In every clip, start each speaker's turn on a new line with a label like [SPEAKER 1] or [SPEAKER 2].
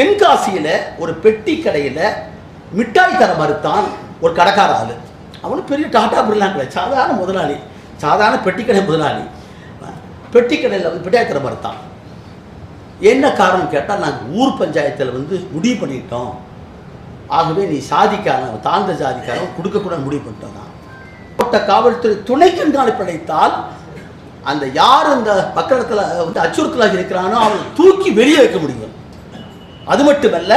[SPEAKER 1] தென்காசியில் ஒரு பெட்டி கடையில் மிட்டாய் தர மறுத்தான் ஒரு கடைக்கார ஆள். அவனும் பெரிய டாட்டா பிர்லாம் கிடையாது சாதாரண முதலாளி சாதாரண பெட்டி கடை முதலாளி. பெட்டி கடையில் வந்து மிட்டாய் தர மறுத்தான். என்ன காரணம் கேட்டால் நாங்கள் ஊர் பஞ்சாயத்தில் வந்து முடிவு பண்ணிட்டோம். ஆகவே நீ சாதிக்காரன் தாழ்ந்த ஜாதிக்காரன் கொடுக்கக்கூடாது முடிவு பண்ணிட்டோம் தான். மாவட்ட காவல்துறை துணை கண்காணி படைத்தால் அந்த யார் அந்த பக்கத்தில் வந்து அச்சுறுத்தலாக இருக்கிறானோ அவனை தூக்கி வெளியே வைக்க முடியும். அது மட்டுமல்ல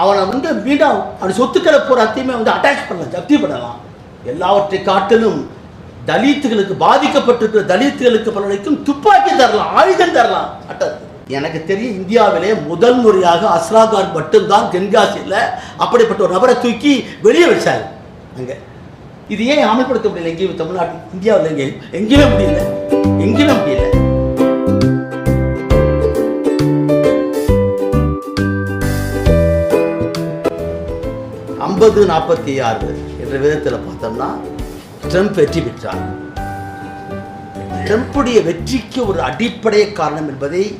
[SPEAKER 1] அவனை வந்து மீண்டும் அவன் சொத்துக்களை பூராத்தையுமே வந்து அட்டாச் பண்ணலாம் ஜப்தி பண்ணலாம். எல்லாவற்றை காட்டிலும் தலித்துகளுக்கு பாதிக்கப்பட்டிருக்கிற தலித்துகளுக்கு பலருக்கும் துப்பாக்கி தரலாம் ஆயுதம் தரலாம். அட்டது. எனக்கு தெரியும் இந்தியாவிலே முதல் முறையாக அஸ்ரா கான் மட்டும்தான் தென்காசியில் அப்படிப்பட்ட ஒரு நபரை தூக்கி வெளியே வச்சாங்க அங்கே. இது ஏன் அமல்படுத்த முடியல எங்கேயும் தமிழ்நாட்டில்? இந்தியாவில் எங்கேயும் எங்கேயுமே முடியல. எங்கேயுமே முடியல. முப்பது நாற்பத்தி ஆறு என்ற விதத்தில் பார்த்தோம்னா ட்ரம்ப் வெற்றி பெற்றார். ட்ரம்புடைய வெற்றிக்கு ஒரு அடிப்படை காரணம் என்பதை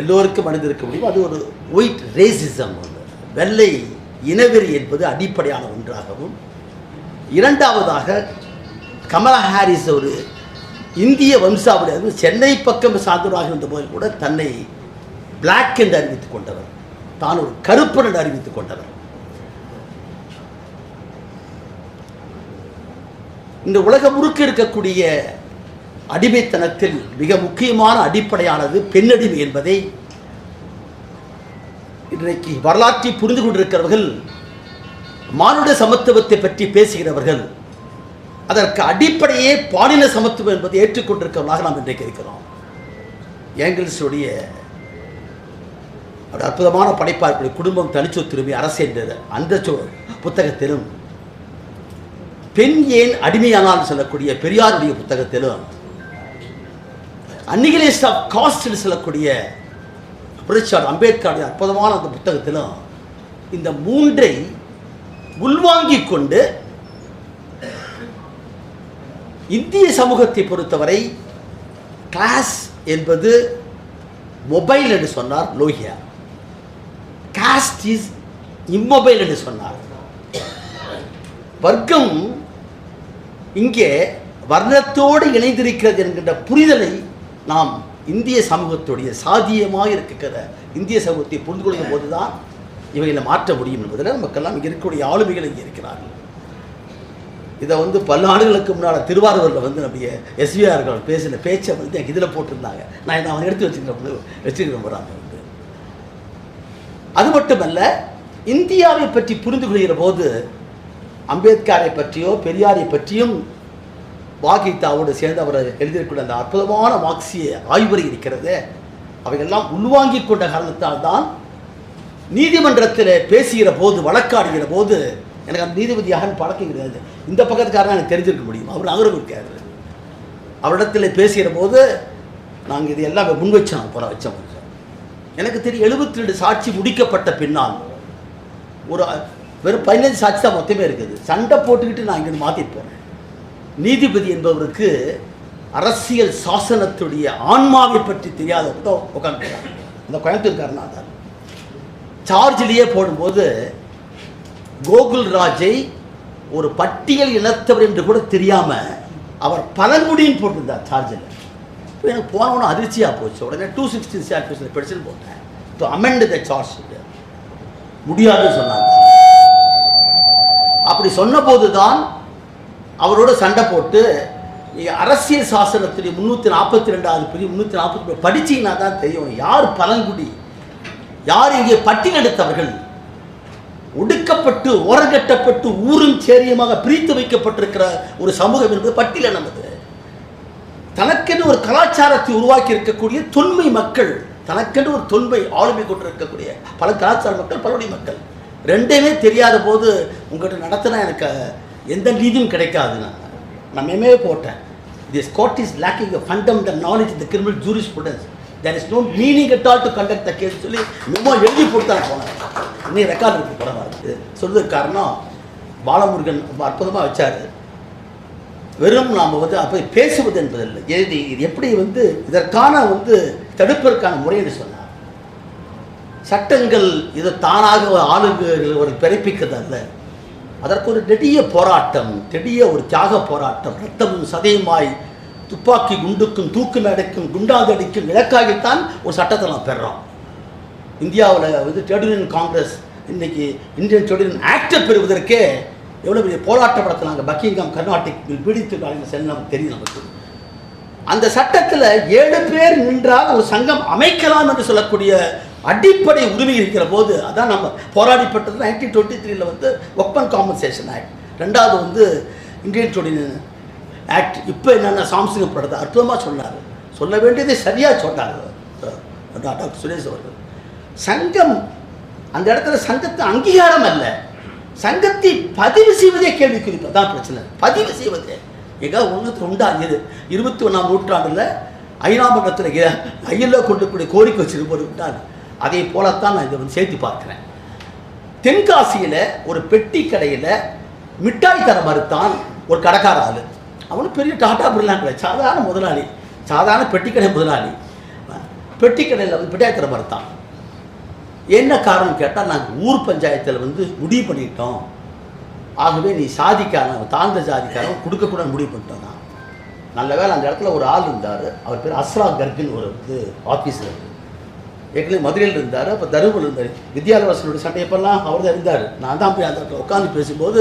[SPEAKER 1] எல்லோருக்கும் அறிந்திருக்க முடியும். அது ஒரு ஒயிட் ரேசிசம் வெள்ளை இனவெறி என்பது அடிப்படையான ஒன்றாகவும் இரண்டாவதாக கமலா ஹாரிஸ் ஒரு இந்திய வம்சாவுடைய சென்னை பக்கம் சார்ந்தவராக இருந்த போது கூட தன்னை பிளாக் என்று அறிவித்துக் கொண்டவர். தான் ஒரு கருப்பன் என்று அறிவித்துக் கொண்டவர். இந்த உலகம் முழுக்க இருக்கக்கூடிய அடிமைத்தனத்தில் மிக முக்கியமான அடிப்படையானது பெண்ணடிமை என்பதை இன்றைக்கு வரலாற்றை புரிந்து கொண்டிருக்கிறவர்கள் மானுட சமத்துவத்தை பற்றி பேசுகிறவர்கள் அதற்கு அடிப்படையே பாலின சமத்துவம் என்பதை ஏற்றுக்கொண்டிருக்கிறவர்களாக நாம் இன்றைக்கு இருக்கிறோம். ஏங்கிள்ஸுடைய ஒரு அற்புதமான படைப்பாளர்களுடைய குடும்பம் தனிச்சொத்துரிமை அரசு என்ற அந்த சொ- புத்தகத்திலும் பெண் ஏன் அடிமையானால் சொல்லக்கூடிய பெரியாருடைய புத்தகத்திலும் அன்னிகிலேஸ் ஆஃப் காஸ்ட் சொல்லக்கூடிய புரட்சியாளர் அம்பேத்கருடைய அற்புதமான அந்த புத்தகத்திலும் இந்த மூன்றை உள்வாங்கிக் கொண்டு இந்திய சமூகத்தை பொறுத்தவரை கிளாஸ் என்பது மொபைல் என்று சொன்னார் லோகியா. காஸ்ட் இஸ் இம்மொபைல் என்று சொன்னார். வர்க்கம் இங்கே வர்ணத்தோடு இணைந்திருக்கிறது என்கின்ற புரிதலை நாம் இந்திய சமூகத்துடைய சாதியமாக இருக்கிற இந்திய சமூகத்தை புரிந்து கொள்ளும் போதுதான் இவைகளை மாற்ற முடியும் என்பதில் நமக்கெல்லாம் இங்கே இருக்கக்கூடிய ஆளுமைகள் இங்கே இருக்கிறார்கள். இதை வந்து பல ஆண்டுகளுக்கு முன்னால் திருவாரூரில் வந்து நம்முடைய எஸ்விஆர்கள் பேசின பேச்சை வந்து எனக்கு இதில் போட்டிருந்தாங்க. நான் இதை அவன் எடுத்து வச்சுக்கிறேன் வச்சுக்கிறேன் போகிறாங்க வந்து அது மட்டுமல்ல இந்தியாவை பற்றி புரிந்து கொள்கிற போது அம்பேத்கரை பற்றியோ பெரியாரை பற்றியும் வாகிதாவோடு சேர்ந்து அவர் எழுதியிருக்கிற அந்த அற்புதமான மார்க்சிய ஆய்வுரை இருக்கிறது. அவையெல்லாம் உள்வாங்கிக் கொண்ட காரணத்தால் தான் நீதிமன்றத்தில் பேசுகிற போது வழக்காடுகிற போது எனக்கு அந்த நீதிபதியாக பழக்கம் கிடையாது இந்த பக்கத்துக்காரன் எனக்கு தெரிஞ்சிருக்க முடியும். அவர் நகரம் இருக்காரு. அவரிடத்தில் பேசுகிற போது நாங்கள் இது எல்லாம் முன் வச்சோம் புற வச்சோம். எனக்கு தெரியும் எழுபத்தி ரெண்டு சாட்சி முடிக்கப்பட்ட பின்னால் ஒரு வெறும் பதினஞ்சு சாட்சி தான் மொத்தமே இருக்குது. சண்டை போட்டுக்கிட்டு நான் இங்கே மாற்றிட்டு போகிறேன் நீதிபதி என்பவருக்கு அரசியல் சாசனத்துடைய ஆன்மாவை பற்றி தெரியாத உட்காந்து இந்த கோயம்புத்தூர்காரனா தான் சார்ஜிலேயே போடும்போது கோகுல் ராஜை ஒரு பட்டியல் இனத்தவர் என்று கூட தெரியாமல் அவர் பழங்குடின்னு போட்டிருந்தார் சார்ஜில் இப்போ எனக்கு போனவொன்னே அதிர்ச்சியாக போச்சு. உடனே டூ சிக்ஸ்டி சிஆர்பிஎஸில் படிச்சுன்னு போட்டேன். டு அமெண்ட் த சார்ஜ் முடியாதுன்னு சொன்னாங்க. அப்படி சொன்னபோது தான் அவரோட சண்டை போட்டு அரசியல் சாசனத்துடைய முந்நூற்றி நாற்பத்தி ரெண்டாவது பிரிவு முந்நூற்றி நாற்பத்தி படிச்சீங்கன்னா தான் தெரியும் யார் பழங்குடி யார் இங்கே பட்டியலெடுத்தவர்கள் ஒடுக்கப்பட்டு ஓரங்கட்டப்பட்டு ஊரும் சேரியுமாக பிரித்து வைக்கப்பட்டிருக்கிற ஒரு சமூகம் என்பது பட்டியல நமது. தனக்கென்று ஒரு கலாச்சாரத்தை உருவாக்கி இருக்கக்கூடிய தொன்மை மக்கள் தனக்கென்று ஒரு தொன்மை ஆளுமை கொண்டிருக்கக்கூடிய பல கலாச்சார மக்கள் பலருடைய மக்கள். ரெண்டுமே தெரியாத போது உங்கள்கிட்ட நடத்தினா எனக்கு எந்த நீதியும் கிடைக்காது நான். நான் மெமே போட்டேன். This court is lacking a fundamental knowledge இந்த criminal jurisprudence there is no meaning at all to conduct the case சொல்லி மெமோ எழுதி போட்டு தான் போனேன். இன்னும் ரெக்கார்ட் இருக்கு படமாக இருக்குது சொல்றதுக்கு காரணம் பாலமுருகன் ரொம்ப அற்புதமாக வச்சார். வெறும் நாம் வந்து அப்போ பேசுவது என்பதில்லை. எழுதி இது எப்படி வந்து இதற்கான வந்து தடுப்பதற்கான முறைன்னு சொன்னேன் சட்டங்கள் இது தானாக ஆளுநர்கள் ஒரு பிறப்பிக்கிறதல்ல அதற்கு ஒரு நெடிய போராட்டம் நெடிய ஒரு தியாக போராட்டம். ரத்தமும் சதையுமாய் துப்பாக்கி குண்டுக்கும் தூக்கு மேடைக்கும் குண்டாந்தடிக்கும் இலக்காகித்தான் ஒரு சட்டத்தை நாம் பெறுறோம். இந்தியாவில் வந்து ட்ரேட் காங்கிரஸ் இன்னைக்கு இந்தியன் ட்ரேட் ஆக்டர் ஆக்டை பெறுவதற்கே எவ்வளோ பெரிய போராட்ட படத்தை நாங்கள் பக்கிங்காம் கர்நாடிக் பீடித்து காலையில் சென்று நமக்கு தெரியும் நமக்கு. அந்த சட்டத்தில் ஏழு பேர் நின்றால் ஒரு சங்கம் அமைக்கலாம் என்று சொல்லக்கூடிய அடிப்படை உரிமை இருக்கிற போது அதான் நம்ம போராடிப்பட்டது நைன்டீன் டுவெண்ட்டி த்ரீல வந்து ஒப்பன் காம்பன்சேஷன் ஆக்ட் ரெண்டாவது வந்து இந்தியன் ஆக்ட் இப்போ என்னென்ன சாம்சங் படத்தை அற்புதமாக சொன்னார். சொல்ல வேண்டியதை சரியாக சொன்னார் டாக்டர் சுரேஷ் அவர்கள். சங்கம் அந்த இடத்துல சங்கத்து அங்கீகாரம் அல்ல. சங்கத்தை பதிவு செய்வதே கேள்விக்குறிப்பு தான் பிரச்சனை. பதிவு செய்வதே. எங்க உலகத்தில் உண்டா இது இருபத்தி ஒன்றாம் நூற்றாண்டில் ஐநா மன்றத்தில் கொண்டுக்கூடிய கொண்டு கோரிக்கை வச்சிருப்பது உண்டாது அதே போலத்தான் நான் இதை வந்து சேர்த்து பார்க்குறேன். தென்காசியில் ஒரு பெட்டி கடையில் மிட்டாய் தர மறுத்தான் ஒரு கடைக்கார ஆள். அவனும் பெரிய டாட்டா பிர்லாம் கிடையாது சாதாரண முதலாளி சாதாரண பெட்டி கடை முதலாளி. பெட்டி கடையில் வந்து மிட்டாய் தர மறுத்தான். என்ன காரணம் கேட்டால் நாங்கள் ஊர் பஞ்சாயத்தில் வந்து முடிவு பண்ணிட்டோம். ஆகவே நீ சாதிக்காரன் தாழ்ந்த ஜாதிக்காரன் கொடுக்கக்கூடாது முடிவு பண்ணிட்டோம் தான் நல்ல வேலை அந்த இடத்துல ஒரு ஆள் இருந்தார். அவர் பேர் அஸ்ரா கர்கின் ஒரு இது ஆஃபீஸில் ஏற்கனவே மதுரையில் இருந்தார் அப்போ தருமபுரம் இருந்தார். வித்யாலவாசனுடைய சண்டையப்பெல்லாம் அவர் தான் இருந்தார். நான் தான் போய் அந்த இடத்துல உட்காந்து பேசும்போது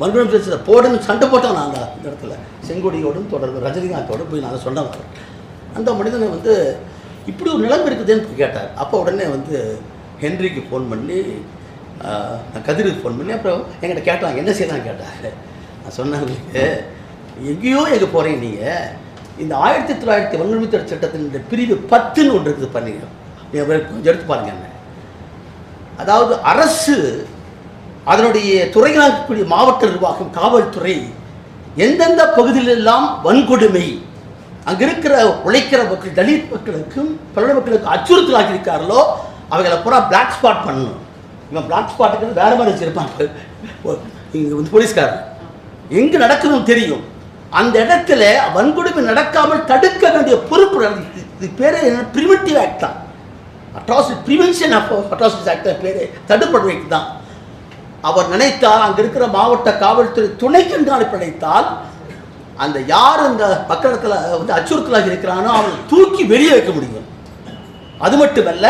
[SPEAKER 1] மறுபடியும் பேசுகிற போடுன்னு சண்டை போட்டோம் நான் அந்த இடத்துல. செங்கொடியோடும் தொடர்பு ரஜினிகாந்தோடு போய் நான் சொன்னவர் அந்த மனிதனை வந்து இப்படி ஒரு நிலைமை இருக்குதுன்னு கேட்டார். அப்போ உடனே வந்து ஹென்ரிக்கு ஃபோன் பண்ணி நான் கதிருக்கு ஃபோன் பண்ணி அப்புறம் என்கிட்ட கேட்டாங்க. என்ன செய்யலாம் கேட்டாங்க. நான் சொன்னேன் எங்கேயோ எங்கே போகிறீங்க நீங்கள் இந்த ஆயிரத்தி தொள்ளாயிரத்தி ஒன்பது சட்டத்தின் இந்த பிரிவு பத்துன்னு ஒன்று இருக்குது பண்ணீங்க கொஞ்சம் எடுத்து பாருங்க என்ன. அதாவது அரசு அதனுடைய துறைகளாக மாவட்ட நிர்வாகம் காவல்துறை எந்தெந்த பகுதியிலெல்லாம் வன்கொடுமை அங்கே இருக்கிற உழைக்கிற மக்கள் தலித் மக்களுக்கும் பல மக்களுக்கு அச்சுறுத்தலாக இருக்கார்களோ அவங்களை பூரா பிளாக் ஸ்பாட் பண்ணணும். இவன் பிளாக் ஸ்பாட்டுக்கு வேற மாதிரி வச்சிருப்பான். இங்கே வந்து போலீஸ்காரன். எங்கே நடக்குதுன்னு தெரியும். அந்த இடத்துல வன்கொடுமை நடக்காமல் தடுக்க வேண்டிய பொறுப்பு இது பேர் என்ன ப்ரிவென்டிவ் ஆக்ட் தான். Atrocity prevention of atrocity act பேர். தடுப்படுவைக்கு தான். அவர் நினைத்தால் அங்கே இருக்கிற மாவட்ட காவல்துறை துணை கண்காணிப்பு நினைத்தால் அந்த யார் அந்த மக்களிடத்தில் வந்து அச்சுறுத்தலாக இருக்கிறானோ அவனை தூக்கி வெளியே வைக்க முடியும். அது மட்டுமல்ல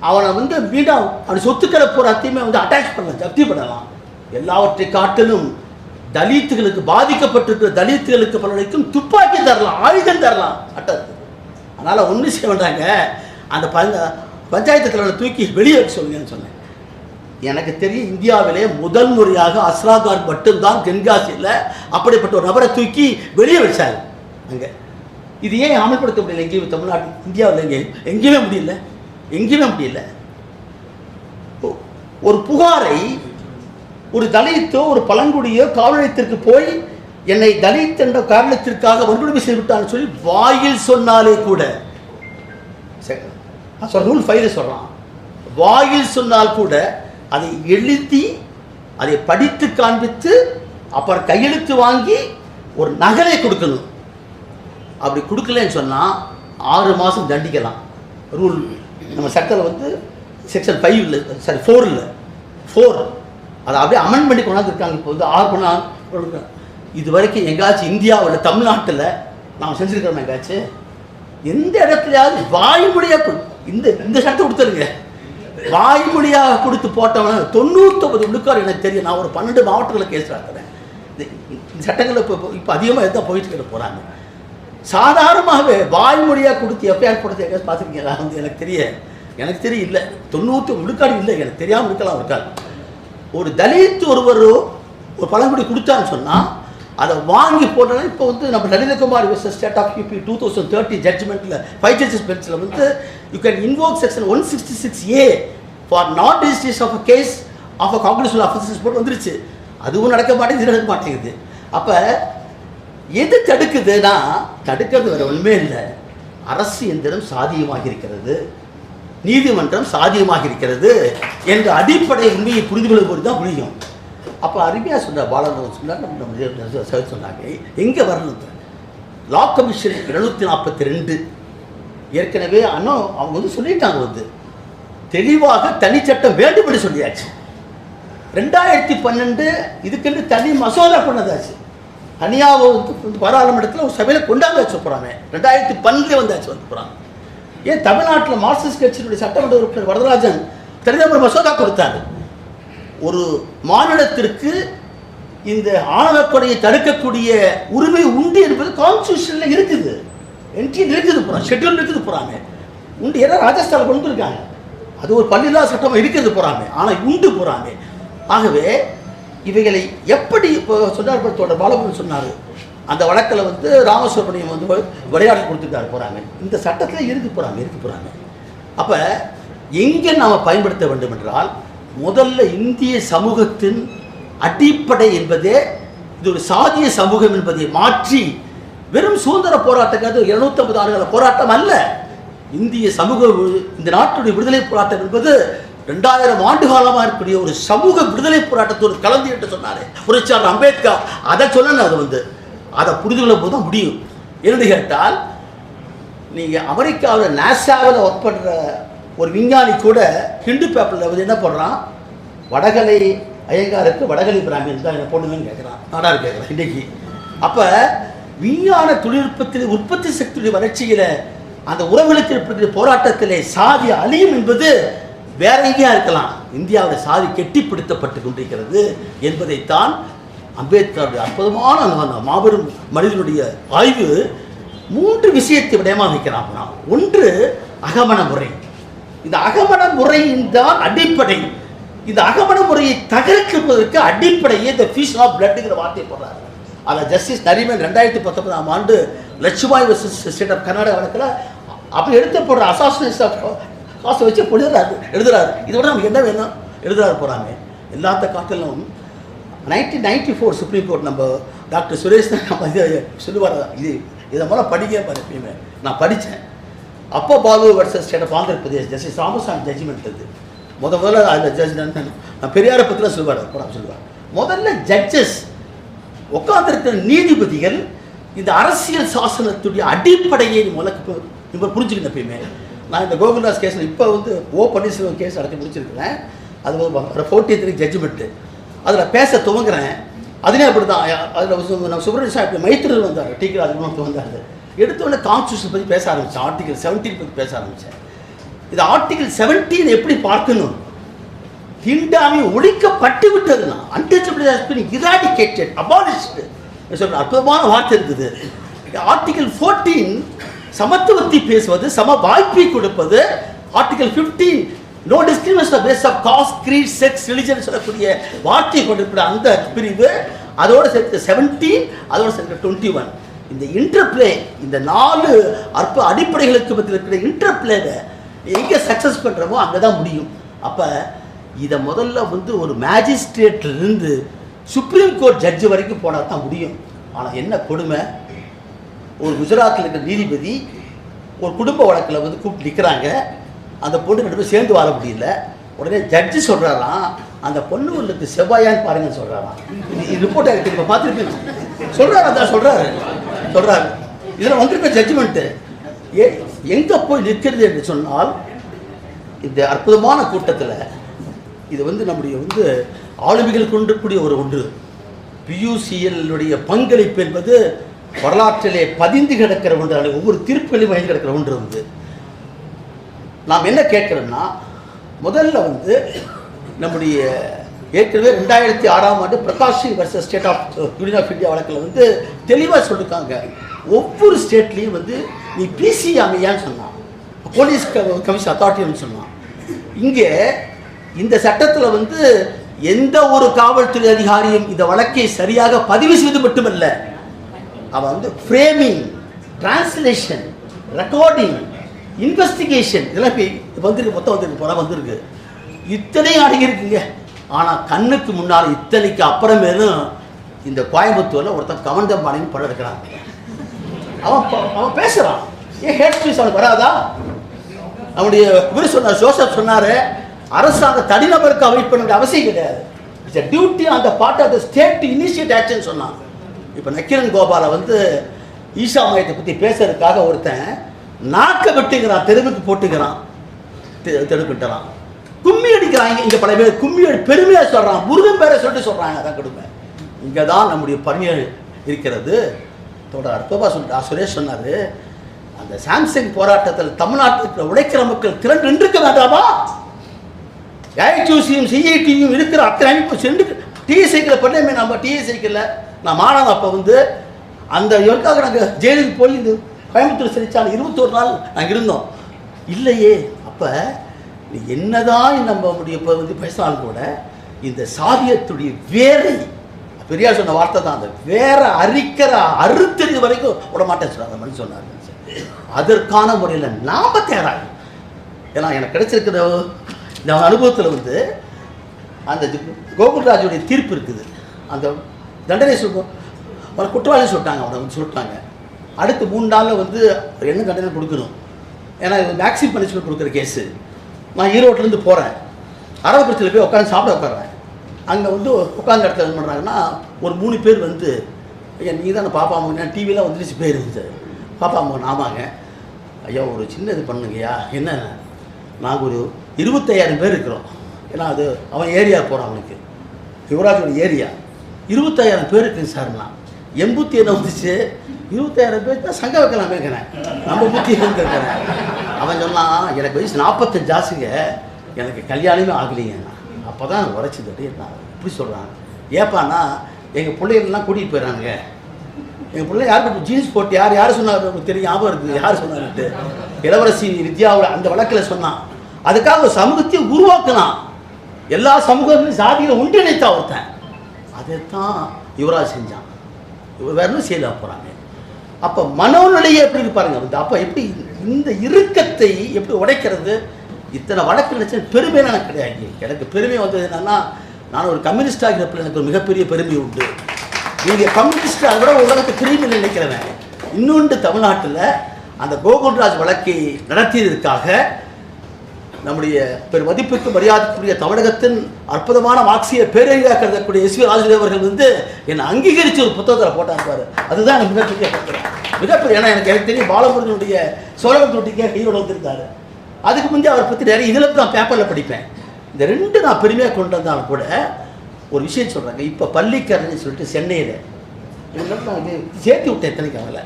[SPEAKER 1] அவனை வந்து மீண்டும் அவன் சொத்துக்களை பூராத்தையுமே வந்து அட்டாச் பண்ணலாம் ஜப்தி பண்ணலாம். எல்லாவற்றை காட்டிலும் தலித்துகளுக்கு பாதிக்கப்பட்டிருக்கிற தலித்துகளுக்கு பலருக்கும் துப்பாக்கி தரலாம் ஆயுதம் தரலாம். அட்டது. அதனால் ஒன்று செய்ய வேண்டாங்க. அந்த பஞ்ச பஞ்சாயத்து தலைவரை தூக்கி வெளியே வைக்க சொல்லுங்கன்னு சொன்னேன். எனக்கு தெரியும் இந்தியாவிலே முதல் முறையாக அஸ்ராகார் மட்டும்தான் தென்காசியில் அப்படிப்பட்ட ஒரு நபரை தூக்கி வெளியே வச்சார். அங்கே. இது ஏன் அமல்படுத்த முடியல எங்கேயும் தமிழ்நாட்டில்? இந்தியாவில் எங்கே எங்கேயுமே முடியல. எங்கேயுமே அப்படி இல்லை. ஒரு புகாரை ஒரு தலித்தோ ஒரு பழங்குடியோ காவல் நிலையத்திற்கு போய் என்னை தலித் என்ற காரணத்திற்காக வன்கொடுமை செய்துவிட்டான்னு சொல்லி வாயில் சொன்னாலே கூட. நான் ரூல் ஃபைவ்ல சொல்கிறான் வாயில் சொன்னால் கூட அதை எழுதி அதை படித்து காண்பித்து அப்புறம் கையெழுத்து வாங்கி ஒரு நகலை கொடுக்கணும். அப்படி கொடுக்கலன்னு சொன்னால் ஆறு மாதம் தண்டிக்கலாம். ரூல் நம்ம சட்டத்தில் வந்து செக்ஷன் ஃபைவ் இல்லை சாரி ஃபோர் இல்லை. ஃபோர் அதை அப்படியே அமெண்ட் பண்ணி கொண்டாந்துருக்காங்க இப்போ வந்து ஆறு கொண்டாந்து இது வரைக்கும் எங்காச்சும் இந்தியாவில் தமிழ்நாட்டில் நாம் செஞ்சுருக்கிறோம் எங்காச்சும்? எந்த இடத்துலயாவது வாய்மொழியாக கொடு. இந்த இந்த சட்டத்தை கொடுத்துருங்க. வாய்மொழியாக கொடுத்து போட்டவன் தொண்ணூத்தொம்பது விழுக்காடு எனக்கு தெரியும். நான் ஒரு பன்னெண்டு மாவட்டங்களில் கேஸ் நடத்துறேன். இந்த- இந்த இப்போ இப்போ அதிகமாக எதாவது போயிட்டு போகிறாங்க சாதாரணமாகவே வாய்மொழியாக கொடுத்து எஃப்ஐஆர் கொடுத்து எங்கேயாவது பார்த்துருக்கீங்களா? வந்து எனக்கு தெரிய எனக்கு தெரிய இல்லை. தொண்ணூற்றி விழுக்காடு இல்லை. எனக்கு தெரியாமல் இருக்கலாம் இருக்காது ஒரு தலித் ஒருவர் ஒரு பழங்குடி கொடுத்தான்னு சொன்னால் அதை வாங்கி போட்டோன்னா இப்போ வந்து நம்ம Lalitha Kumar versus state of UP two thousand thirty ஜட்ஜ்மெண்ட்டில் five judges பெஞ்சில் வந்து you can invoke section one sixty six A for not registration of a case of a congress officers போட்டு வந்துருச்சு. அதுவும் நடக்க மாட்டேங்குது இது நடக்க மாட்டேங்குது. அப்போ எது தடுக்குதுன்னா தடுக்கிறது வேற ஒன்றுமே இல்லை. அரசு எந்திரம் சாதியமாக இருக்கிறது நீதிமன்றம் சாதியமாக இருக்கிறது என்ற அடிப்படை உண்மையை புரிந்து கொள்ளும்போது தான் புரியும். அப்போ அருமையாக சொன்னார் பாலன் சொன்னார் நம்ம சொன்னாங்க. எங்கே வரணும்? லா கமிஷன் எழுநூற்றி நாற்பத்தி ரெண்டு ஏற்கனவே அண்ணா அவங்க வந்து சொல்லிட்டாங்க வந்து. தெளிவாக தனிச்சட்டம் வேண்டும் என்று சொல்லியாச்சு. ரெண்டாயிரத்தி பன்னெண்டு இதுக்கென்று தனி மசோதா கொண்டதாச்சு தனியாக வந்து பாராளுமன்றத்தில் ஒரு சபையில் கொண்டாந்து வச்சு போகிறாங்க ரெண்டாயிரத்தி பன்னெண்டுலேயே வந்தாச்சு வந்து போகிறாங்க ஏன் தமிழ்நாட்டில் மார்க்சிஸ்ட் கட்சியினுடைய சட்டமன்ற உறுப்பினர் வரதராஜன் தனிநபர் மசோதா கொடுத்தாரு. ஒரு மாநிலத்திற்கு இந்த ஆணவ தடுக்கக்கூடிய உரிமை உண்டு என்பது கான்ஸ்டியூஷனில் இருக்குது. என்ட்ரி இருக்குது போகிறாங்க ஷெட்யூல் இருக்குது போகிறாங்க உண்டு ஏதோ ராஜஸ்தானில் கொண்டு இருக்காங்க அது ஒரு பள்ளியில்லா சட்டம் இருக்கிறது போகிறாங்க ஆனால் உண்டு போகிறாங்க ஆகவே இவைகளை எப்படி இப்போ சொன்னார் தோழர் பாலகுரு சொன்னார். அந்த வழக்கில் வந்து ராமசுப்ரமணியம் வந்து விளையாட்டு கொடுத்துருக்காரு போகிறாங்க இந்த சட்டத்தில் இருக்கு போகிறாங்க இருக்கு போகிறாங்க அப்போ எங்கே நாம் பயன்படுத்த வேண்டும் என்றால் முதல்ல இந்திய சமூகத்தின் அடிப்படை என்பதே இது ஒரு சாதிய சமூகம் என்பதை மாற்றி வெறும் சுதந்திர போராட்டங்கிறது இருநூத்தம்பது ஆண்டுகள போராட்டம் அல்ல. இந்திய சமூக இந்த நாட்டுடைய விடுதலை போராட்டம் என்பது ரெண்டாயிரம் ஆண்டு காலமாக இருக்கக்கூடிய ஒரு சமூக விடுதலை போராட்டத்தோடு கலந்து என்று சொன்னாரே புரட்சியாளர் அம்பேத்கர். அதை சொல்லணும் அது வந்து. அதை புரிந்து கொள்ள போது தான் முடியும். என்று கேட்டால் நீங்கள் அமெரிக்காவில் நாசாவில் ஒர்க் பண்ணுற ஒரு விஞ்ஞானி கூட ஹிந்து பேப்பரில் வந்து என்ன பண்ணுறான் வடகலை ஐயங்காருக்கு வடகலை பிராமியன் தான் என்ன பொண்ணுங்கன்னு கேட்குறான் நாடார் கேட்குறான் இன்றைக்கி அப்போ விஞ்ஞான தொழில்நுட்பத்தில் உற்பத்தி சக்தியுடைய வளர்ச்சியில் அந்த உறவுகளுக்கு ஏற்படுகிற போராட்டத்திலே சாதி அழியும் என்பது வேற எங்கேயா இருக்கலாம். இந்தியாவில் சாதி கெட்டிப்பிடித்தப்பட்டு கொண்டிருக்கிறது என்பதைத்தான் அம்பேத்கருடைய அற்புதமான அந்த- மாபெரும் மனிதனுடைய ஆய்வு மூன்று விஷயத்தை விடயமாக வைக்கிறான் ஒன்று அகமண முறை. இந்த அகமண முறையின் தான் அடிப்படை. இந்த அகமண முறையை தகர்க்கிறதுக்கு அடிப்படையே இந்த ஃபிஷ் ஆஃப் பிளட்டுங்கிற வார்த்தை போடுறாரு. அதில் ஜஸ்டிஸ் நரிமன் ரெண்டாயிரத்தி பத்தொன்பதாம் ஆண்டு Lakshmai versus state of Karnataka வழக்கில் அப்படி எடுத்து போடுற அசாசினேஷன் ஆஃப் காசை வச்சு எழுதுறாரு. எழுதுறாரு. இதோட நமக்கு என்ன வேணும்? எழுதுறாரு போகிறாங்க எல்லாத்த காட்டிலும் nineteen ninety four supreme court நம்ம டாக்டர் சுரேஷ் நம்ம இது சொல்லுவார். இது இதை முதல்ல படிக்க பாரு எப்பயுமே. நான் படித்தேன் அப்போ Balu versus state of Andhra Pradesh justice Ramasamy judgment இருக்குது முத முதல்ல அந்த ஜட்ஜ் நான் பெரியாரை பற்றிலாம் சொல்லுவார். படம் சொல்லுவார் முதல்ல ஜட்ஜஸ் உட்காந்துருக்கிற நீதிபதிகள் இந்த அரசியல் சாசனத்துடைய அடிப்படையை முதல்ல இப்போ புரிஞ்சுக்கணும் எப்பயுமே. நான் இந்த கோகுல்தாஸ் கேஸில் இப்போ வந்து ஓ பன்னீர்செல்வம் கேஸ் நடத்தி முடிச்சிருக்கிறேன். அது வந்து ஃபோர்ட்டி த்ரீ ஜட்ஜ்மெண்ட்டு அதில் பேச துவங்குறேன். அதுலேயே அப்படி தான் அதில் நம்ம சுப்ரமணிய சாமி மைத்திரர் வந்தார் டி கே ராஜகுமார் வந்தார். எடுத்தோடனே கான்ஸ்டியூஷன் பற்றி பேச ஆரம்பித்தேன் ஆர்டிகல் செவன்டீன் பற்றி பேச ஆரம்பித்தேன் இது ஆர்டிகல் செவன்டீன் எப்படி பார்க்கணும்? ஹிண்டாமி ஒழிக்கப்பட்டு விட்டதுனா untouchable has been eradicated abolished சொல்கிற அற்புதமான வார்த்தை இருக்குது. ஆர்டிகல் ஃபோர்டீன் சமத்துவத்தை பேசுவது சம வாய்ப்பை கொடுப்பது article fifteen no discrimination base of caste creed sex religion சொல்லக்கூடிய வார்த்தையை கொண்டிருக்கிற அந்த பிரிவு அதோடு சேர்த்து செவன்டீன் அதோடு சேர்த்து டுவெண்ட்டி ஒன் இந்த இன்டர்பிளே இந்த நாலு அற்ப அடிப்படைகளுக்கு மத்தியில் இருக்கிற இன்டர்பிளேவை எங்கே சக்ஸஸ் பண்ணுறமோ அங்கே தான் முடியும். அப்போ இதை முதல்ல வந்து ஒரு மேஜிஸ்ட்ரேட்லேருந்து சுப்ரீம் கோர்ட் ஜட்ஜு வரைக்கும் போனால் தான் முடியும். ஆனால் என்ன கொடுமை? ஒரு குஜராத்தில் இருக்கிற நீதிபதி ஒரு குடும்ப வழக்கில் வந்து கூப்பிட்டு நிற்கிறாங்க அந்த பொண்ணு ரெண்டு பேரும் சேர்ந்து வாழ முடியல. உடனே ஜட்ஜி சொல்கிறாராம் அந்த பொண்ணு உங்களுக்கு செவ்வாயான்னு பாருங்கன்னு சொல்கிறாராம் இது ரிப்போர்ட் ஆகிட்டு இப்போ பார்த்துருப்பீங்க. சொல்கிறாரு அதான் சொல்கிறாரு சொல்கிறாரு இதில் வந்திருக்க ஜட்ஜ்மெண்ட்டு ஏ எங்கே போய் நிற்கிறது என்று சொன்னால் இந்த அற்புதமான கூட்டத்தில் இது வந்து நம்முடைய வந்து ஆளுமைகள் கொண்டிருக்கக்கூடிய ஒரு ஒன்று. பியூசிஎல்லுடைய பங்களிப்பு என்பது வரலாற்றிலே பதிந்து கிடக்கிற ஒன்று அல்லது ஒவ்வொரு தீர்ப்புகளையும் பதிந்து கிடக்கிற ஒன்று வந்து நாம் என்ன கேட்குறோம்னா முதல்ல வந்து நம்முடைய ஏற்கனவே ரெண்டாயிரத்தி ஆறாம் ஆண்டு Prakash Singh versus state of union of India வழக்கில் வந்து தெளிவாக சொல்லியிருக்காங்க ஒவ்வொரு ஸ்டேட்லேயும் வந்து நீ பிசி அமையான்னு சொன்னான். போலீஸ் கமிஷன் அத்தாரிட்டின்னு சொன்னான். இங்கே இந்த சட்டத்தில் வந்து எந்த ஒரு காவல்துறை அதிகாரியும் இந்த வழக்கை சரியாக பதிவு செய்வது மட்டுமல்ல அவன் வந்து ஃப்ரேமிங் டிரான்ஸ்லேஷன் ரெக்கார்டிங் இன்வெஸ்டிகேஷன் இதெல்லாம் இப்போ வந்திருக்கு மொத்தம் வந்திருக்கு படம் வந்திருக்கு. இத்தனையும் அடங்கியிருக்குங்க ஆனால் கண்ணுக்கு முன்னால் இத்தனைக்கு அப்புறமேலும் இந்த கோயம்புத்தூரில் ஒருத்தன் கவர்ந்தம்பாளையம் படம் எடுக்கிறான். அவன் அவன் பேசுகிறான் ஏன் ஹேட் ஸ்பீச் அவனுக்கு வராதா? அவனுடைய இவர் சொன்னார் ஜோசப் சொன்னார் அரசாங்க தனிநபருக்கு அவைட் பண்ண வேண்டிய அவசியம் கிடையாது. இட்ஸ் டியூட்டி அந்த part of the state to initiate action சொன்னான். இப்போ நக்கிரன் கோபாலை வந்து ஈஷா மையத்தை பற்றி பேசுறதுக்காக ஒருத்தன் நாக்க வெட்டுங்கிறான் தெருவுக்கு போட்டுக்கிறான். தெ- கும்மி அடிக்கிறாங்க இங்கே பல பேர் கும்மி அடி பெருமையாக சொல்கிறான் முருகன் பேரை சொல்லிட்டு சொல்கிறாங்க அதான் கொடுமை. இங்கே தான் நம்முடைய பணியை இருக்கிறது. தோட அற்புதமா சொல்லிட்டு சுரேஷ் சொன்னார் அந்த சாம்சங் போராட்டத்தில் தமிழ்நாட்டில் உழைக்கிற மக்கள் திரண்டு நின்றுக்க வேண்டாமா ஏஐடியூசியும் சிஐடியும் இருக்கிற அத்தனை அமைப்பு சென்று டிஎஸ்ஐக்கில் பண்ணமே நம்ம டிஎஸ்ஐக்கில் நான் மாணவன் அப்போ வந்து அந்த இதற்காக நாங்கள் ஜெயிலுக்கு போய் இந்த கோயம்புத்தூர் சிறைச்சாலை இருபத்தோரு நாள் நாங்கள் இருந்தோம். இல்லையே அப்போ நீ என்னதான் நம்ம முடிய இப்போ வந்து பேசினாலும் கூட இந்த சாதியத்துடைய வேரை பெரியார் சொன்ன வார்த்தை தான் அந்த வேற அரிக்கிற அறுத்தறிவு வரைக்கும் விட மாட்டேன் சொன்னார் அந்த மாதிரி சொன்னார். அதற்கான முறையில் நாம தயாராகும் ஏன்னா எனக்கு கிடைச்சிருக்கிற இந்த அனுபவத்தில் வந்து அந்த கோகுல்ராஜுடைய தீர்ப்பு இருக்குது. அந்த தண்டனை சொல்லுவோம் அவரை குற்றவாளி சொல்லிட்டாங்க அவனை வந்து சொல்லிட்டாங்க. அடுத்து மூணு நாளில் வந்து என்ன தண்டனை கொடுக்கணும்? ஏன்னா இது மேக்ஸிம் பனிஷ்மெண்ட் கொடுக்குற கேஸு நான் ஈரோட்டிலேருந்து போகிறேன் அரவக்குறிச்சியில் போய் உட்காந்து சாப்பிட உட்காடுறேன் அங்கே வந்து உட்காந்து இடத்துல என்ன பண்ணுறாங்கன்னா ஒரு மூணு பேர் வந்து ஐயா நீ தானே பாப்பா மகன் டிவிலாம் வந்துடுச்சு பேர் இருந்தது பாப்பா மகன் ஆமாங்க ஐயா ஒரு சின்ன இது பண்ணுங்கய்யா. என்ன? நாங்கள் ஒரு இருபத்தையாயிரம் பேர் இருக்கிறோம். ஏன்னா அது அவன் ஏரியா போகிறான் அவனுக்கு. யுவராஜோட ஏரியா. இருபத்தாயிரம் பேர் இருக்குங்க சார்லாம் எண்பத்தி என்ன வந்துச்சு. இருபத்தாயிரம் பேர் தான் சங்கம் வைக்கலாம் நம்ம புத்தி எங்க இருக்கிறேன் அவன் சொன்னான் எனக்கு வயசு நாற்பத்தஞ்சு ஆசுங்க எனக்கு கல்யாணமே ஆகலைங்க. அப்போ தான் உரைச்சிது நான் இப்படி சொல்கிறான் ஏப்பான்னா எங்கள் பிள்ளைகள்லாம் கூட்டிகிட்டு போயிடறாங்க எங்கள் பிள்ளை யார் ஜீன்ஸ் போட்டு யார் யார் சொன்னார்? உங்களுக்கு தெரியும் ஞாபகம் இருக்குது. யார் சொன்னார்ட்டு இளவரசி வித்யாவோட அந்த வழக்கில் சொன்னான். அதுக்காக ஒரு சமூகத்தை உருவாக்கினான். எல்லா சமூகங்களும் சாதிகளை ஒன்றிணைத்தான் ஒருத்தன். அதைத்தான் யுவராஜ் செஞ்சான். இவர் வேற ஒன்றும் செய்யல போகிறாங்க அப்போ மனோநிலையை எப்படி இருப்பாருங்க வந்து அப்போ எப்படி இந்த இறுக்கத்தை எப்படி உடைக்கிறது? இத்தனை வழக்கு நினைச்ச பெருமை எனக்கு கிடையாது. எனக்கு பெருமை வந்தது என்னன்னா நான் ஒரு கம்யூனிஸ்ட் ஆகிறப்ப எனக்கு ஒரு மிகப்பெரிய பெருமை உண்டு. நீங்கள் கம்யூனிஸ்ட் அதை விட உலகத்தை கிரிமினல் நினைக்கிறவன். இன்னொன்று தமிழ்நாட்டில் அந்த கோகுல்ராஜ் வழக்கை நடத்தியதற்காக நம்முடைய பெரும் மதிப்புக்கு மரியாதைக்குரிய தமிழகத்தின் அற்புதமான மார்க்சிய பேரறிவாக கருதக்கூடிய எஸ் வி ராஜதேவ் அவர்கள் வந்து என்னை அங்கீகரித்து ஒரு புத்தகத்தில் போட்டார் அதுதான் எனக்கு மிகப்பெரிய பத்திரம் மிகப்பெரிய ஏன்னா எனக்கு எனக்கு தெரியும் பாலமுருகனுடைய சோழகத்தொட்டிக்கே கையோடு வந்திருந்தார் அதுக்கு முந்தைய அவரை பற்றி நிறைய இதில் நான் பேப்பரில் படிப்பேன். இந்த ரெண்டு நான் பெருமையாக கொண்டு வந்தாலும் கூட ஒரு விஷயம் சொல்கிறாங்க இப்போ பள்ளிக்கரணி சொல்லிட்டு சென்னையில் இவங்க நான் சேர்த்து விட்டேன் எத்தனைக்கு அவங்கள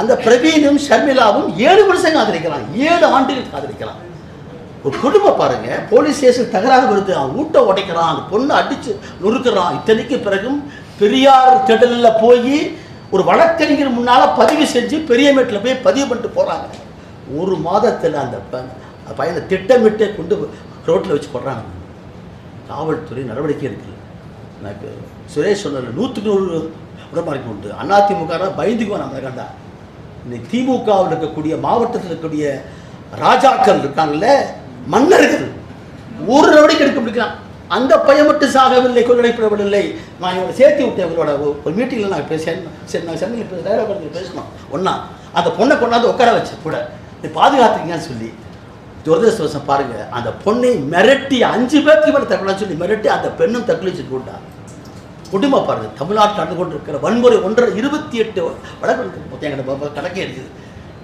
[SPEAKER 1] அந்த பிரவீனும் ஷர்மிளாவும் ஏழு வருஷம் காதலிக்கலாம். ஏழு ஆண்டுகள் காதலிக்கலாம். ஒரு குடும்பம் பாருங்க. போலீஸ் ஸ்டேஷன் தகராறு வருது அவன் ஊட்ட உடைக்கிறான் அந்த பொண்ணை அடிச்சு நொறுக்கிறான். இத்தனைக்கு பிறகும் பெரியார் திடலில் போய் ஒரு வழக்கறிஞர் முன்னால் பதிவு செஞ்சு பெரியமேட்டில் போய் பதிவு பண்ணிட்டு போகிறாங்க ஒரு மாதத்தில் அந்த ப- பையனை திட்டமிட்டே கொண்டு ரோட்டில் வச்சு போடுறாங்க காவல்துறை நடவடிக்கை எடுக்கல. எனக்கு சுரேஷ் சொன்ன நூற்றுக்கு நூறு உடம்பாக்கி உண்டு. அதிமுக பயந்துக்குவோம் நம்ம கண்டா இன்னைக்கு திமுகவில் இருக்கக்கூடிய மாவட்டத்தில் இருக்கக்கூடிய ராஜாக்கள் இருக்காங்கல்ல மன்னர்கள் ஒரு நடவடிக்கை எடுக்க முடியலாம் அந்த பையன் மட்டும் சாகவில்லை கொள்ளைப்படவில்லை நான் இவனை சேர்த்து விட்டேன் இவங்களோட ஒரு- மீட்டிங்கில் நான் பேச சரி நான் சென்னையில் டைலாக் பேசணும். ஒன்றா அந்த பொண்ணை கொண்டாந்து உட்கார வச்சு கூட நீ பாதுகாத்துக்கீங்கன்னு சொல்லி துரதிருஷ்டவசம் பாருங்க. அந்த பொண்ணை மிரட்டி அஞ்சு பேருக்கு மேலே தற்கொலை சொல்லி மிரட்டி அந்த பெண்ணும் தற்கொலை செஞ்சு கொண்டா குடும்பம் பாருங்க தமிழ்நாட்டில் நடந்து கொண்டிருக்கிற வன்முறை ஒன்றரை இருபத்தி எட்டு வழக்கு கணக்கே இருக்குது.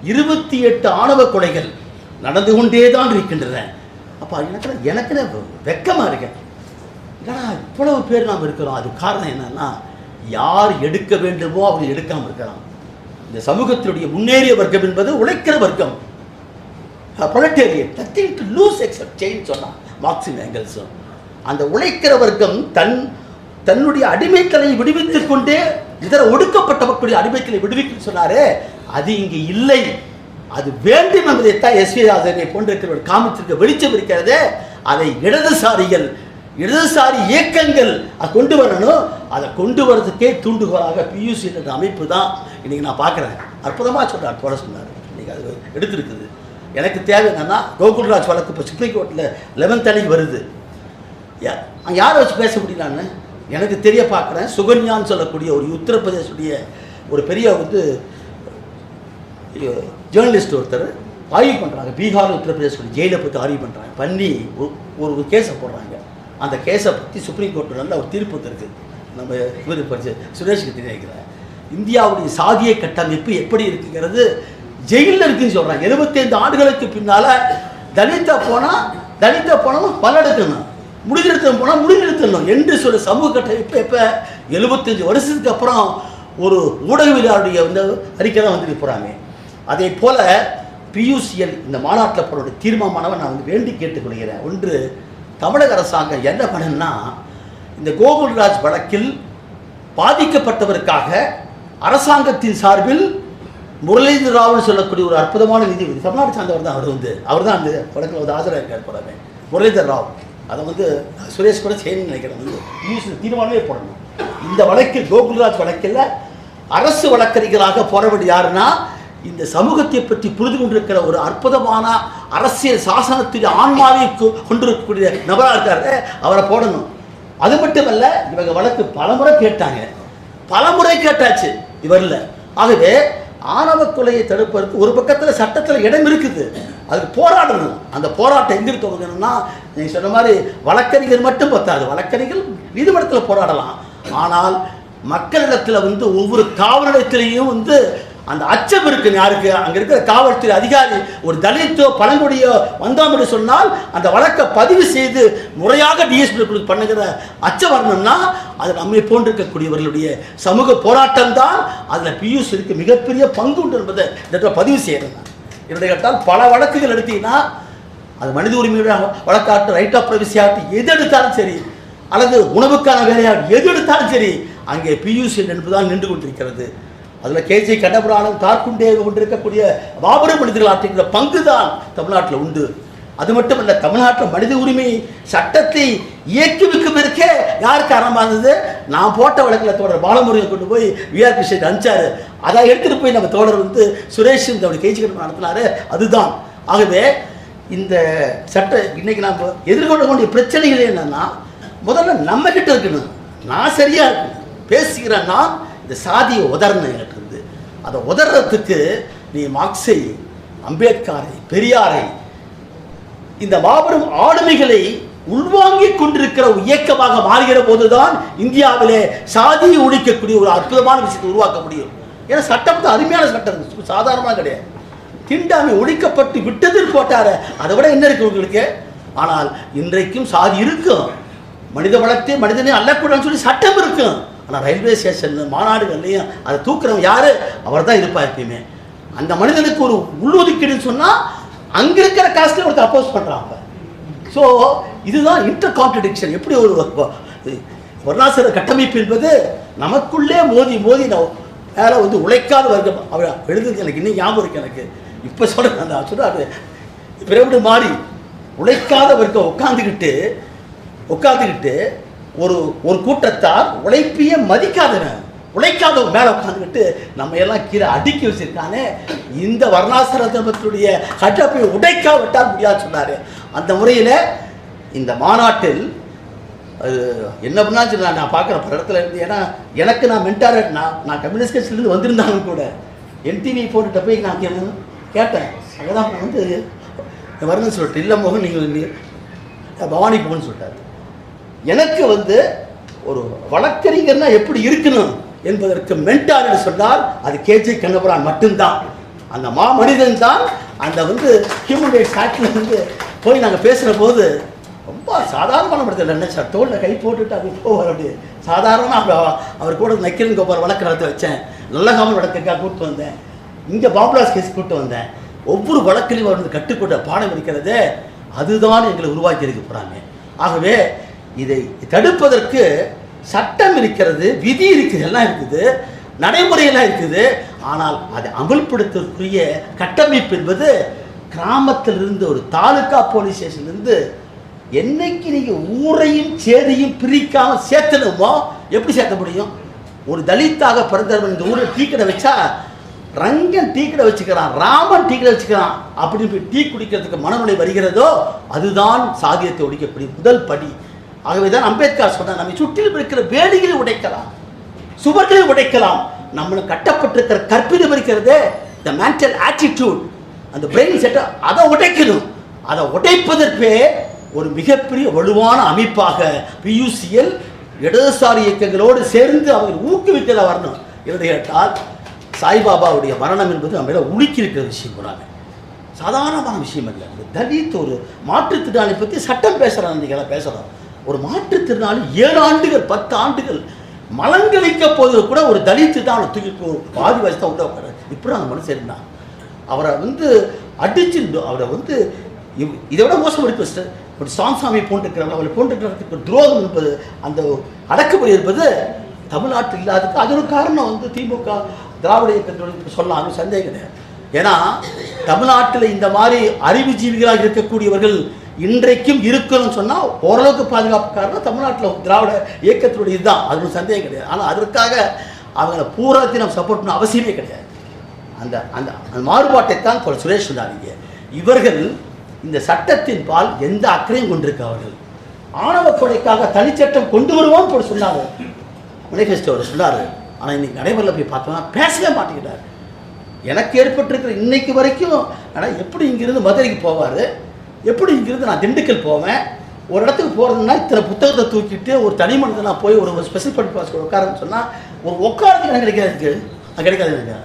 [SPEAKER 1] இருபத்தி எட்டு ஆணவ கொலைகள். நடந்து கொண்டே தான் இருக்கின்றன. அப்போ எனக்கு எனக்குன்னு வெக்கமாக இருக்கேன் இவ்வளவு பேர் நாம் இருக்கிறோம்? அது காரணம் என்னன்னா யார் எடுக்க வேண்டுமோ அவர் எடுக்காமல் இருக்கிறான் இந்த சமூகத்தினுடைய முன்னேறிய வர்க்கம் என்பது உழைக்கிற வர்க்கம். Proletariat nothing to lose except change சொன்னான் மார்க்சிம் ஏங்கல்ஸும் அந்த உழைக்கிற வர்க்கம் தன் தன்னுடைய அடிமைத்தலை விடுவித்துக் கொண்டே இதர ஒடுக்கப்பட்ட மக்களுடைய அடிமைத்தலை விடுவிக்கும் சொன்னாரே அது இங்கே இல்லை. அது வேண்டும் என்பதைத்தான் எஸ் விதாசனை ராஜனை காமத்திற்கு வெளிச்சம் இருக்கிறது அதை இடதுசாரிகள் இடதுசாரி இயக்கங்கள் அதை கொண்டு வரணும். அதை கொண்டு வர்றதுக்கே தூண்டுகோலாக பியூசி என்ற அமைப்பு தான் இன்னைக்கு நான் பார்க்குறேன். அற்புதமாக சொல்கிறார் போல சொன்னார். இன்னைக்கு அது எடுத்திருக்குது. எனக்கு தேவை என்னன்னா கோகுல்ராஜ் வழக்கு இப்போ சுப்ரீம் கோர்ட்டில் லெவன்த் அன்னைக்கு வருது. யா- யாரை வச்சு பேச முடியலான்னு எனக்கு தெரிய பார்க்குறேன். சுகன்யான்னு சொல்லக்கூடிய ஒரு உத்தரப்பிரதேசுடைய ஒரு பெரிய வந்து ஜேர்னலிஸ்ட் ஒருத்தர் ஆய்வு பண்ணுறாங்க பீகார் உத்தரப்பிரதேச ஜெயிலை பற்றி ஆய்வு பண்ணுறாங்க பண்ணி ஒரு ஒரு கேஸை போடுறாங்க. அந்த கேஸை பற்றி சுப்ரீம் கோர்ட்டில் நல்ல ஒரு தீர்ப்பு இருக்குது நம்ம இவர் படிச்ச சுரேஷ்க்கு தெரிவிக்கிறேன் இந்தியாவுடைய சாதிய கட்டமைப்பு எப்படி இருக்குங்கிறது ஜெயிலில் இருக்குன்னு சொல்கிறாங்க எழுபத்தைந்து ஆண்டுகளுக்கு பின்னால் தலித்தா போனால் தலித்த போனாலும் பல்லெடுக்கணும் முடிநிறுத்தம் போனால் முடிநிறுத்தணும் என்று சொல்ல சமூக கட்டமைப்பு இப்போ எழுபத்தஞ்சு வருஷத்துக்கு அப்புறம் ஒரு ஊடகவியலாளருடைய வந்து அறிக்கை தான் வந்து போகிறாங்க அதே போல் பியூசிஎல் இந்த மாநாட்டில் போகிற தீர்மானமானவை நான் வந்து வேண்டி கேட்டுக்கொள்கிறேன். ஒன்று தமிழக அரசாங்கம் என்ன பண்ணுன்னா இந்த கோகுல்ராஜ் வழக்கில் பாதிக்கப்பட்டவருக்காக அரசாங்கத்தின் சார்பில் முரளிதர் ராவ்னு சொல்லக்கூடிய ஒரு அற்புதமான நீதிபதி தமிழ்நாடு சார்ந்தவர் தான் அவர் வந்து. அவர் தான் அந்த வழக்கில் வந்து ஆஜராக இருக்கார் போலவே. முரளிதர் ராவ். அதை வந்து சுரேஷ் கூட செய்யணும்னு நினைக்கிறேன். வந்து நியூஸில் தீர்மானமே போடணும். இந்த வழக்கில் கோகுல்ராஜ் வழக்கில் அரசு வழக்கறிஞராக போறவர் யாருன்னா இந்த சமூகத்தை பற்றி புரிந்து கொண்டிருக்கிற ஒரு அற்புதமான அரசியல் சாசனத்தின் ஆன்மாவை கொண்டிருக்கக்கூடிய நபராக இருக்காரு. அவரை போடணும். அது மட்டுமல்ல இவங்க வழக்கு பலமுறை கேட்டாங்க. பலமுறை கேட்டாச்சு. இவரில் ஆகவே ஆணவ கொலையை தடுப்பதற்கு ஒரு பக்கத்தில் சட்டத்தில் இடம் இருக்குது. அதுக்கு போராடணும். அந்த போராட்டம் எங்கே துவங்கணும்னா நீங்கள் சொன்ன மாதிரி வழக்கறிஞர் மட்டும் பத்தாது. வழக்கறிஞர் நீதிமன்றத்தில் போராடலாம். ஆனால் மக்களிடத்தில் வந்து ஒவ்வொரு காவல் நிலையத்திலையும் வந்து அந்த அச்சம் இருக்கு யாருக்கு? அங்கே இருக்கிற காவல்துறை அதிகாரி ஒரு தலித்தோ பழங்குடியோ வந்தோம் என்று சொன்னால் அந்த வழக்கை பதிவு செய்து முறையாக டிஎஸ்பி பண்ணுகிற அச்சம் வரணும்னா அது நம்மை போன்றிருக்கக்கூடியவர்களுடைய சமூக போராட்டம் தான் அதில் பியூஸ் இருக்கு மிகப்பெரிய பங்கு உண்டு என்பதை இந்த பதிவு செய்யறேன் நான். என்னுடைய கேட்டால் பல வழக்குகள் எடுத்தீங்கன்னா அது மனித உரிமையுடைய வழக்காட்டு ரைட் ஆஃப் ப்ரைவசி ஆக்ட் எது எடுத்தாலும் சரி அல்லது உணவுக்கான வேலையாக எது எடுத்தாலும் சரி அங்கே பியூசி என்பதுதான் நின்று கொண்டிருக்கிறது. அதில் கேஜி கண்ணபுராணம் தார்குண்டே கொண்டிருக்கக்கூடிய மாபெரும் மனிதர்கள் ஆற்றுகிற பங்கு தான் தமிழ்நாட்டில் உண்டு. அது மட்டுமல்ல தமிழ்நாட்டில் மனித உரிமை சட்டத்தை இயக்குவிக்கும் இருக்கே யாருக்கு ஆரம்பமானது நான் போட்ட வழக்கில் தோழர் பாலமுருகன் கொண்டு போய் விஆர் கிருஷ்ணன் அனுப்பிச்சாரு. அதை எடுத்துகிட்டு போய் நம்ம தோழர் வந்து சுரேஷ் இந்த கேஜி கடம்பு நடத்தினாரு. அதுதான். ஆகவே இந்த சட்ட இன்னைக்கு நாம் எதிர்கொள்ளக்கூடிய பிரச்சனைகள் என்னன்னா முதல்ல நம்ம கிட்ட இருக்கணும். நான் சரியா இருக்கணும். பேசுகிறேன் நான் இந்த சாதியை உதறணுங்கிட்டு எனக்கு இருந்து. அதை உதறத்துக்கு நீ மார்க்ஸை அம்பேத்கரை பெரியாரை இந்த மாபெரும் ஆளுமைகளை உள்வாங்கிக் கொண்டிருக்கிற இயக்கமாக மாறுகிற போதுதான் இந்தியாவிலே சாதியை ஒழிக்கக்கூடிய ஒரு அற்புதமான விஷயத்தை உருவாக்க முடியும். ஏன்னா சட்டம் தான் அருமையான சட்டம் சாதாரணமாக கிடையாது. திண்டாமை ஒழிக்கப்பட்டு விட்டதில் போட்டார அதை விட என்ன இருக்கு உங்களுக்கு? ஆனால் இன்றைக்கும் சாதி இருக்கும். மனித வளத்தை மனிதனே அல்லக்கூடாதுன்னு சொல்லி சட்டம் இருக்கும். ஆனால் ரயில்வே ஸ்டேஷன்ல மாநாடுகள்லையும் அதை தூக்குறவன் யார்? அவர் தான் இருப்பா எப்பயுமே. அந்த மனிதனுக்கு ஒரு உள்ளொதுக்கீடுன்னு சொன்னால் அங்கே இருக்கிற காஸ்ட்ல ஒருத்தர் அப்போஸ் பண்ணுறாங்க ஸோ இதுதான் இன்டர் கான்ட்ரடிக்ஷன் எப்படி ஒரு பொருளாதார கட்டமைப்பு என்பது நமக்குள்ளே மோதி மோதி நான் வேலை வந்து உழைக்காத வர்க்கம். அவர் எழுதுறது எனக்கு இன்னும் ஞாபகம் இருக்கு எனக்கு. இப்போ சொல்கிறேன் அந்த சொல்கிறாரு பிரமிடு மாறி உழைக்காத வர்க்கம் உட்காந்துக்கிட்டு உட்காந்துக்கிட்டு ஒரு ஒரு கூட்டத்தார் உழைப்பிய மதிக்காதவன் உழைக்காதவன் மேலே உட்காந்துக்கிட்டு நம்ம எல்லாம் கீழே அடுக்கி வச்சிருக்கானே. இந்த வர்ணாசிரமத்தினுடைய கட்டப்பை உடைக்காவிட்டால் முடியாது சொன்னார். அந்த முறையில் இந்த மாநாட்டில் அது என்ன பண்ணாலும் நான் நான் பார்க்குற பல இடத்துல இருந்து ஏன்னா எனக்கு நான் மென்டார் நான் நான் கம்யூனிஸ்ட் கட்சியிலேருந்து வந்திருந்தாலும் கூட என்டிவி போட்டுட்ட போய் நான் கேட்டேன் கேட்டேன். அங்கதான் வந்து வரணும்னு சொல்லிட்டு இல்லை மோகன் நீங்கள் பவானி போகணும்னு சொல்லிட்டாரு. எனக்கு வந்து ஒரு வழக்கறிஞர்னா எப்படி இருக்கணும் என்பதற்கு மென்டார் என்று சொன்னால் அது கேஜி கண்ணபுரான் மட்டும்தான். அந்த மா மனிதன் தான் அந்த வந்து ஹியூமன் ரைட்ஸ் ஆக்டில் வந்து போய் நாங்கள் பேசுகிற போது ரொம்ப சாதாரணமான படத்தில் என்ன தோளில் கை போட்டுட்டு அப்படி போவார் அப்படி. சாதாரணமாக அவர் அவர் கூட நக்கிரன் கோபால் வழக்கு நடத்த வச்சேன். நல்ல காமல் வழக்குக்காக கூப்பிட்டு வந்தேன். இங்கே பாபுலாஸ் கேஸ் கூப்பிட்டு வந்தேன். ஒவ்வொரு வழக்கிலையும் அவர் வந்து கட்டுக்கொண்ட பாடம் இருக்கிறதே அதுதான் எங்களை உருவாக்கி இருக்க போகிறாங்க ஆகவே இதை தடுப்பதற்கு சட்டம் இருக்கிறது விதி இருக்குது எல்லாம் இருக்குது நடைமுறையெல்லாம் இருக்குது. ஆனால் அதை அமல்படுத்தக்கூடிய கட்டமைப்பு என்பது கிராமத்திலிருந்து ஒரு தாலுகா போலீஸ் ஸ்டேஷன்லேருந்து என்னைக்கு நீங்கள் ஊரையும் சேதையும் பிரிக்காமல் சேர்த்தணுமோ எப்படி சேர்த்த முடியும்? ஒரு தலித்தாக பிறந்தவன் இந்த ஊரில் டீ கடை வச்சா ரங்கன் டீ கடை வச்சுக்கிறான் ராமன் டீ கடை வச்சுக்கிறான் அப்படி டீ குடிக்கிறதுக்கு மனநிலை வருகிறதோ அதுதான் சாதியத்தை ஒழிக்கக்கூடிய முதல் படி. ஆகவே தான் அம்பேத்கர் சொன்னார் நம்மை சுற்றிலும் இருக்கிற வேலிகளை உடைக்கலாம் சுவர்களை உடைக்கலாம். நம்மளை கட்டப்பட்டிருக்கிற கற்பிதம் இருக்கிறது த மென்டல் ஆட்டிடியூட் அந்த பிரெயின் செட்டை அதை உடைக்கணும். அதை உடைப்பதற்கே ஒரு மிகப்பெரிய வலுவான அமைப்பாக பியூசிஎல் இடதுசாரி இயக்கங்களோடு சேர்ந்து அவங்க ஊக்குவித்ததாக வரணும். என்று கேட்டால் சாய்பாபாவுடைய மரணம் என்பது நம்ம உலுக்கி இருக்கிற விஷயம் கூடாது. சாதாரணமான விஷயம் இல்லை தலித் ஒரு மாற்றுத்திறனாளி பற்றி சட்டம் பேசுகிறான் நீங்கள் பேசுகிறோம் ஒரு மாற்றுத்திறனாளி ஏழு ஆண்டுகள் பத்து ஆண்டுகள் மலங்களிக்க போது கூட ஒரு தலித்து தான் அவனை தூக்கி ஒரு பாதி வயசு தான் உள்ள உட்கார இப்படி அந்த மனுஷன் இருந்தான். அவரை வந்து அடிச்சு அவரை வந்து இதை விட மோசம் இருக்கு ஒரு சாம்சாமி போன்றிருக்கிறாங்க அவளை போன்றிருக்கிறதுக்கு துரோகம் இருப்பது அந்த அடக்குமுறை இருப்பது தமிழ்நாட்டில் இல்லாததுக்கு அது ஒரு காரணம் வந்து திமுக திராவிட இயக்கத்தோட சொல்லலாம் அது சந்தேகம் கிடையாது. ஏன்னா தமிழ்நாட்டில் இந்த மாதிரி அறிவுஜீவிகளாக இருக்கக்கூடியவர்கள் இன்றைக்கும் இருக்கணும்னு சொன்னால் ஓரளவுக்கு பாதுகாப்பு காரணம் தமிழ்நாட்டில் திராவிட இயக்கத்தினுடைய இதுதான். அது ஒரு சந்தேகம் கிடையாது. ஆனால் அதற்காக அவங்கள பூராத்தையும் நம்ம சப்போர்ட் பண்ண அவசியமே கிடையாது. அந்த அந்த அந்த மாறுபாட்டை தான் இப்போ சுரேஷ் சொன்னாங்க இவர்கள் இந்த சட்டத்தின் பால் எந்த அக்கறையும் கொண்டிருக்க அவர்கள் ஆணவ கொலைக்காக தனிச்சட்டம் கொண்டு வருவோம் போட்டு சொன்னாங்க மேனிஃபெஸ்டோ அவர் சொன்னார். ஆனால் இன்னைக்கு நடைமுறையில் போய் பார்த்தோம்னா பேசவே மாட்டேங்கிறார். எனக்கு ஏற்பட்டிருக்கிற இன்னைக்கு வரைக்கும் ஆனால் எப்படி இங்கிருந்து மதுரைக்கு போவார்? எப்படி இங்கிருந்து நான் திண்டுக்கல் போவேன். ஒரு இடத்துக்கு போகிறதுனா இத்தனை புத்தகத்தை தூக்கிட்டு ஒரு தனி மனிதனாக போய் ஒரு ஸ்பெஷல் படி பாஸ் உட்காரன்னு சொன்னால் ஒரு உட்காரத்துக்கு எனக்கு கிடைக்காது கிடைக்காது எனக்கு.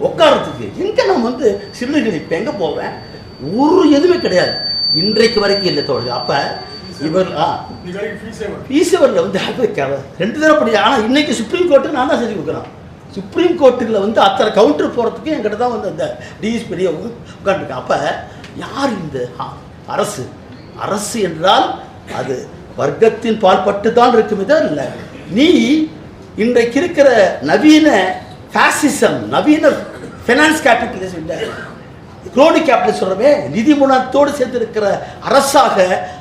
[SPEAKER 1] உட்காரத்துக்கு. எங்கே நான் வந்து சிறுநீர் இப்போ எங்கே போவேன்? ஒரு எதுவுமே கிடையாது. இன்றைக்கு வரைக்கும் இல்லை தோழி. அப்போ இவர் ஈஸ்வரில் வந்து அது ரெண்டு தடவை படி ஆனால் இன்னைக்கு சுப்ரீம் கோர்ட்டு நான் தான் செஞ்சு கொடுக்குறேன். சுப்ரீம் கோர்ட்டில் வந்து அத்தனை கவுண்டர் போகிறதுக்கு என்கிட்ட தான் வந்து அந்த டிஎஸ் உட்காந்துருக்கேன் அப்போ யார் இந்த ஆ, அரசு. அரசு என்றால் அது வர்க்கத்தின் பால்பட்டு தான் இருக்குமே தான் இல்லை. நீ இன்றைக்கு இருக்கிற நவீன ஃபேசிசம் நவீன ஃபினான்ஸ் கேபிட்டலிசம் குரோனி கேபிட்டல் சொல்கிறவே நிதி முனத்தோடு சேர்ந்து இருக்கிற அரசாக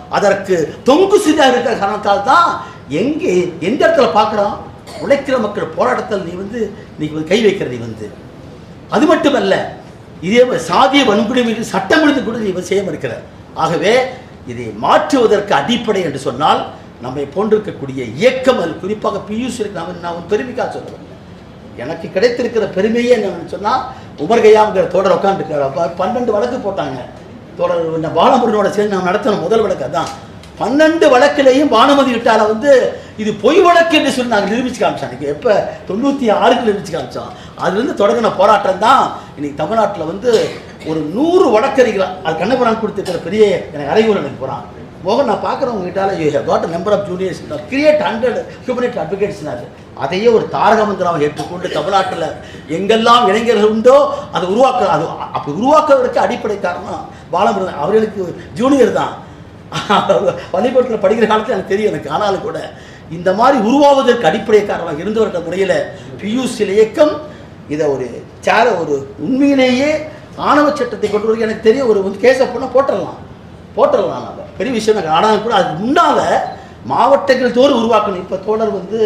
[SPEAKER 1] அதற்கு தொங்கு சிதாக இருக்கிற காரணத்தால் தான் எங்கே எந்த இடத்துல பார்க்குறோம்? உழைக்கிற மக்கள் போராட்டத்தில் நீ வந்து நீ கை வைக்கிற நீ வந்து. அது மட்டுமல்ல இதே மாதிரி சாதிய வன்குடிமையில் சட்டம் எழுதி கூட நீ செய்யாமல் இருக்கிற. ஆகவே இதை மாற்றுவதற்கு அடிப்படை என்று சொன்னால் நம்மை போன்றிருக்கக்கூடிய இயக்கம் அது குறிப்பாக பியூஷ் நான் நான் பெருமைக்காக சொல்லுவேன் எனக்கு கிடைத்திருக்கிற பெருமையே என்னன்னு சொன்னால் உமர்கையாங்கிற தொடர் தோழர் உட்காந்துருக்காரு அப்போ பன்னெண்டு வழக்கு போட்டாங்க. தொடர் இந்த பாலமுருகனோட சேர்ந்து நான் நடத்தின முதல் வழக்கு அதான். பன்னெண்டு வழக்கிலையும் பானுமதி விட்டால வந்து இது பொய் வழக்கு என்று சொல்லி நாங்கள் நிரூபிச்சு காமிச்சோம் எனக்கு எப்போ? தொண்ணூற்றி ஆறுக்கு நிரூபிச்சு காமிச்சோம். அதுலேருந்து தொடங்கின போராட்டம் தான் இன்னைக்கு தமிழ்நாட்டில் வந்து ஒரு நூறு வடக்கறிகளாக அது கண்ணபுரான் கொடுத்துருக்கிற பெரிய எனக்கு அறைகூர் எனக்கு போகிறான் மோகன் நான் பார்க்குறவங்க கிட்டால you have got number of juniors create hundred humanity அட்வொகேட்ஸ்னாரு அதையே ஒரு தாரக மந்திரம் ஏற்றுக்கொண்டு தமிழ்நாட்டில் எங்கெல்லாம் இளைஞர்கள் உண்டோ அதை உருவாக்க அது அப்போ உருவாக்குவதற்கு அடிப்படை காரணம் பாலமுருகன் அவர்களுக்கு ஜூனியர் தான். பள்ளிக்கூடத்தில் படிக்கிற காலத்தில் எனக்கு தெரியும் எனக்கு. ஆனாலும் கூட இந்த மாதிரி உருவாவதற்கு அடிப்படை காரணமாக இருந்தவர்கள் முறையில் பியூசியில் இயக்கம் இதை ஒரு சேர ஒரு உண்மையிலேயே ஆணவ சட்டத்தை கொண்டு வரைக்கும் எனக்கு தெரியும். ஒரு வந்து கேஸை போனால் போட்டுடலாம். போட்டுடலாம் நம்ம பெரிய விஷயம் எனக்கு ஆனால் கூட அது முன்னால் மாவட்டங்கள் தோறும் உருவாக்கணும். இப்போ தோழர் வந்து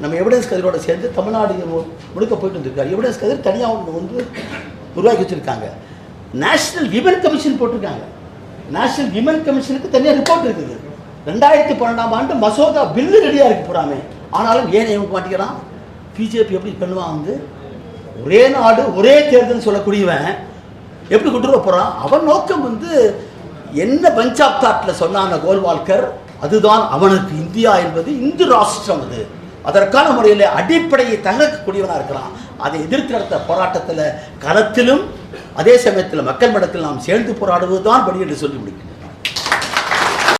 [SPEAKER 1] நம்ம எவிடன்ஸ் கதிரோட சேர்ந்து தமிழ்நாடு முழுக்க போயிட்டு வந்திருக்காரு. எவிடன்ஸ் கதிர் தனியாக ஒன்று வந்து உருவாக்கி வச்சுருக்காங்க. நேஷனல் விமன் கமிஷன் போட்டிருக்காங்க. நேஷனல் விமன் கமிஷனுக்கு தனியாக ரிப்போர்ட் இருக்குது. ரெண்டாயிரத்தி பன்னெண்டாம் ஆண்டு மசோதா பில்லு ரெடியாக இருக்கு போகிறாமே ஆனாலும் ஏன் இவங்க மாட்டிக்கிறான்? பிஜேபி எப்படி பண்ணுவான் வந்து? ஒரே நாடு ஒரே தேர்தல் சொல்லக்கூடியவன் எப்படி கொண்டு வர போகிறான் அவன் நோக்கம் வந்து என்ன பஞ்ச் ஆஃப் தாட்டில் சொன்னான கோல்வால்கர் அதுதான் அவனுக்கு இந்தியா என்பது இந்து ராஷ்டிரம் அது. அதற்கான முறையில் அடிப்படையை தகர்க்கக்கூடியவனாக இருக்கிறான். அதை எதிர்த்து நடத்த போராட்டத்தில் களத்திலும் அதே சமயத்தில் மக்கள் மடத்தில் நாம் சேர்ந்து போராடுவது தான் படி என்று சொல்லி முடிக்கிறேன்.